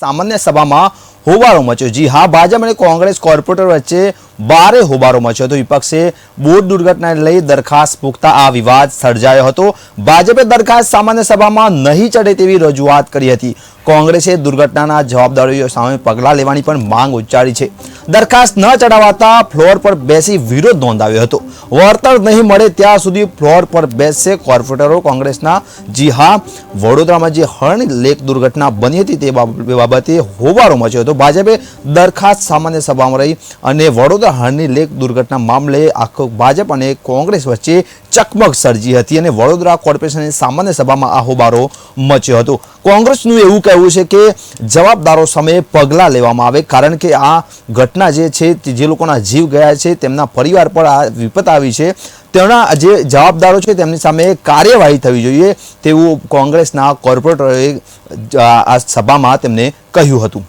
સામાન્ય સભામાં હોબાળો મચ્યો. જી હા, ભાજપ અને કોંગ્રેસ કોર્પોરેટર વચ્ચે ભારે હોબાળો મચ્યો હતો. વિપક્ષે બોટ દુર્ઘટનાને લઈ દરખાસ્ત પૂકતા આ વિવાદ સર્જાયો હતો. ભાજપે દરખાસ્ત સામાન્ય સભામાં નહીં ચડે તેવી રજૂઆત કરી હતી. કોંગ્રેસે દુર્ઘટનાના જવાબદારીઓ સામે પગલાં લેવાની પણ માંગ ઉચ્ચારી છે. દરખાસ્ત ન ચડાવાતા ફ્લોર પર બેસી વિરોધ નોંધાવ્યો હતો. વળતર નહીં મળે ત્યાં સુધી ફ્લોર પર બેસશે કોર્પોરેટરો કોંગ્રેસના. જી હા, વડોદરામાં જે હરણ લેક દુર્ઘટના બની હતી તે બાબ- બાબતે હોબાળો મચ્યો હતો. ભાજપે દરખાસ્ત સામાન્ય સભામાં રહી અને વડોદરા હરણની લેક દુર્ઘટના મામલે આખો ભાજપ અને કોંગ્રેસ વચ્ચે ચકમક સર્જી હતી અને વડોદરા કોર્પોરેશનની સામાન્ય સભામાં આ હોબાળો મચ્યો હતો. કોંગ્રેસનું એવું કહેવું છે કે જવાબદારો સામે પગલાં લેવામાં આવે, કારણ કે આ ઘટના જે છે જે લોકોના જીવ ગયા છે, તેમના પરિવાર પર આ વિપત આવી છે. તેના જે જવાબદારો છે, તેમની સામે કાર્યવાહી થવી જોઈએ તેવું કોંગ્રેસના કોર્પોરેટરોએ આ સભામાં તેમને કહ્યું હતું.